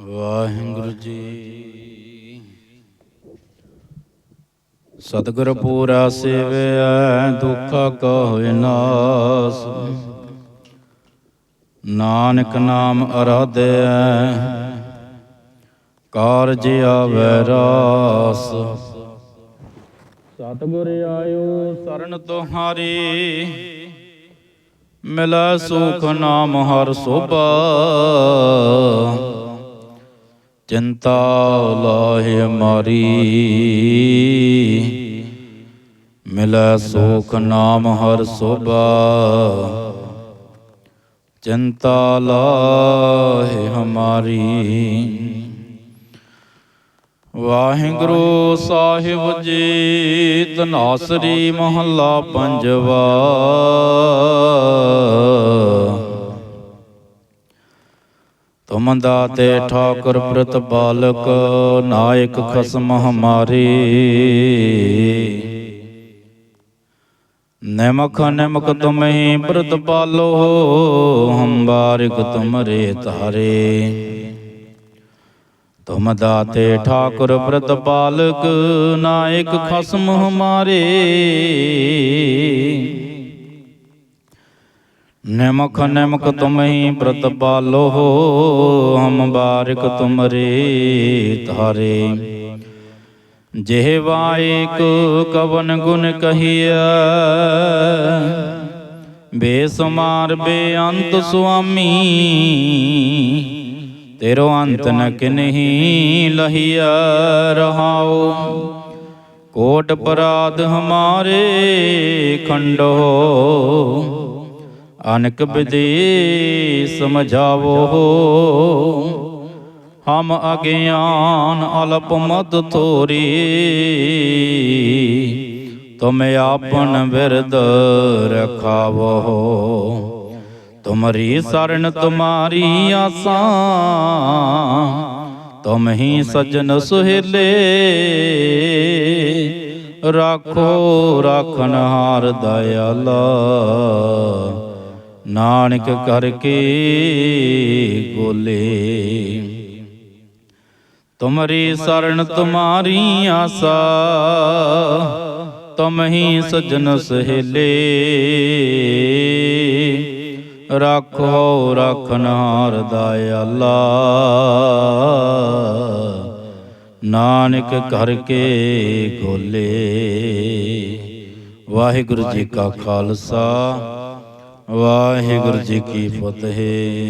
ਵਾਹਿਗੁਰੂ ਜੀ। ਸਤਿਗੁਰ ਪੂਰਾ ਸੇਵਿਆ, ਦੁੱਖਾ ਕਾ ਹੋਇ ਨਾਸ। ਨਾਨਕ ਨਾਮ ਅਰਾਧਿਆ, ਕਾਰਜ ਆਵੈ ਰਾਸ। ਸਤਿਗੁਰ ਆਇਓ ਸਰਨ ਤੁਹਾਰੀ, ਮਿਲੈ ਸੁਖ ਨਾਮ ਹਰ ਸੋਭਾ। ਚਿੰਤਾ ਲਾਹੇ ਮਾਰੀ। ਮਿਲੈ ਸੁਖ ਨਾਮ ਹਰ ਸੋਭਾ। ਚਿੰਤਾ ਲਾਹਿ ਹਮਾਰੀ। ਵਾਹਿਗੁਰੂ ਸਾਹਿਬ ਜੀ, ਤਨਾਸਰੀ ਮਹੱਲਾ ਪੰਜਵਾ। ਤੁਮ ਦਾਤੇ ਠਾਕੁਰ ਪ੍ਰਤ ਬਾਲਕ, ਨਾਇਕ ਖਸਮ ਹਮਾਰੇ। ਨਮਕ ਨਿਮਕ ਤੁਮਹੀ ਪ੍ਰਤ ਪਾਲੋ, ਹਮ ਬਾਰਿਕ ਤੁਮਰੇ ਤਾਰੇ ਤੁਮ ਦਾਤੇ ਠਾਕੁਰ ਪ੍ਰਤ ਪਾਲਕ, ਨਾਇਕ ਖਸਮ ਹਮਾਰੇ। ਨਿਮਖ ਨਿਮਕ ਤੁਮਹੀ ਪ੍ਰਤ ਪਾਲੋ, ਹਮ ਬਾਰਿਕ ਤੁਮਰੇ ਤਾਰੇ ਜਿਹਵਾ ਏਕ ਕਵਨ ਗੁਣ ਕਹੀਆ ਬੇਸੁਮਾਰ ਬੇਅੰਤ ਸੁਆਮੀ, ਤੇਰੋ ਅੰਤ ਨ ਕਿਨਹੀ ਲਹੀਆ ਰਹਾਉ। ਕੋਟ ਪਰਾਧ ਹਮਾਰੇ ਖੰਡੋ ਅਨਕ ਵਿਦੇ ਸਮਝਾਵੋ। ਹਮ ਅਗਿਆਨ ਅਲਪ ਮਦ ਥੋਰੀ ਤੁਮ ਆਪਨ ਬਿਰਦ ਰਖਾਵੋ। ਤੁਮਰੀ ਸਰਣ ਤੁਮਾਰੀ ਆਸਾਂ। ਤੁਮ ਹੀ ਸਜਣ ਸੁਹੇਲੇ। ਰਾਖੋ ਰਾਖਨ ਹਾਰ ਦਇਆਲਾ। ਨਾਨਕ ਕਰਕੇ ਗੋਲੇ ਤੁਮਰੀ ਸਰਣ ਤੁਮਾਰੀ ਆਸਾ ਤੁਮ ਹੀ ਸਜਣ ਸਹੇਲੇ। ਰਾਖੋ ਰਾਖਨ ਹਾਰ ਦਇਆਲਾ ਨਾਨਕ ਕਰਕੇ ਗੋਲੇ ਵਾਹਿਗੁਰੂ ਜੀ ਕਾ ਖਾਲਸਾ। ਵਾਹਿਗੁਰੂ ਜੀ ਕੀ ਫਤਿਹ।